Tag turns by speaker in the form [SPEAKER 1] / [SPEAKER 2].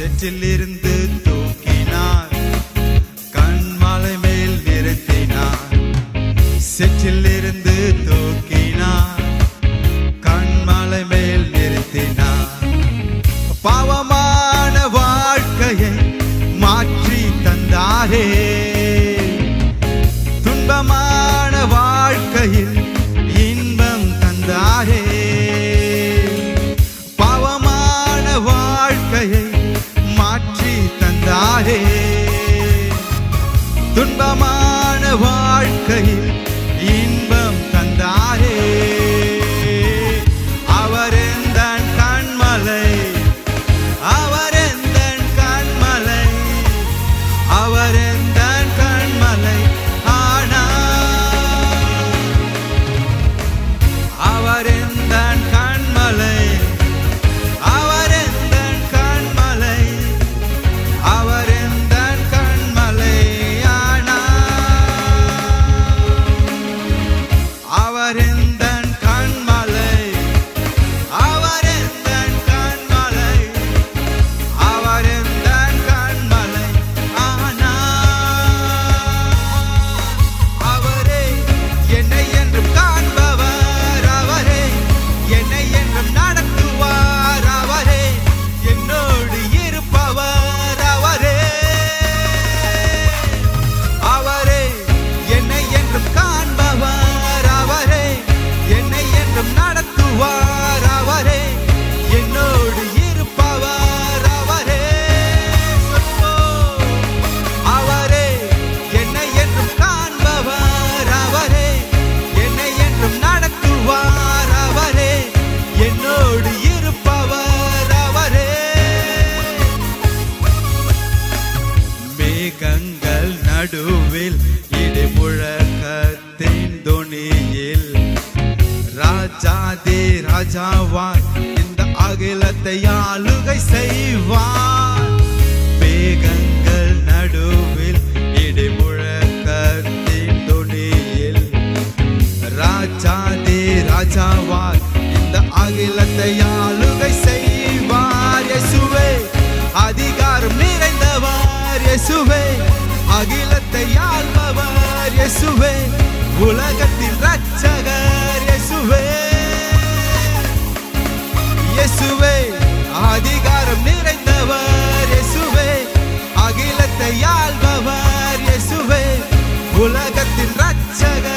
[SPEAKER 1] செற்றிலிருந்து தூக்கினார். கண்மலை மேல் நிறுத்தினார். செற்றிலிருந்து தூக்கினார். கண்மலை மேல் நிறுத்தினார். பாவமான வாழ்க்கையை மாற்றி தந்தாரே. துன்பமான வாழ்க்கையில் துன்பமான வாழ்க்கையில் இன்பம் தந்தாரே. Karen மேகங்கள் நடுவில் இடி முழக்கத்தின் துணியில் ராஜாதே ராஜாவாய் இந்த அகிலத்தை ஆளுகை செய்வார். மேகங்கள் நடுவில் இடி முழக்கத்தின் துணியில் ராஜாதே ராஜாவாய் இந்த அகிலத்தை அகிலத்தை ஆள்பவர் இயேசுவே உலகத்தின் ரட்சகர் இயேசுவே. இயேசுவே அதிகாரம் நிறைந்தவர் இயேசுவே அகிலத்தை ஆள்பவர் இயேசுவே உலகத்தின் ரட்சகர்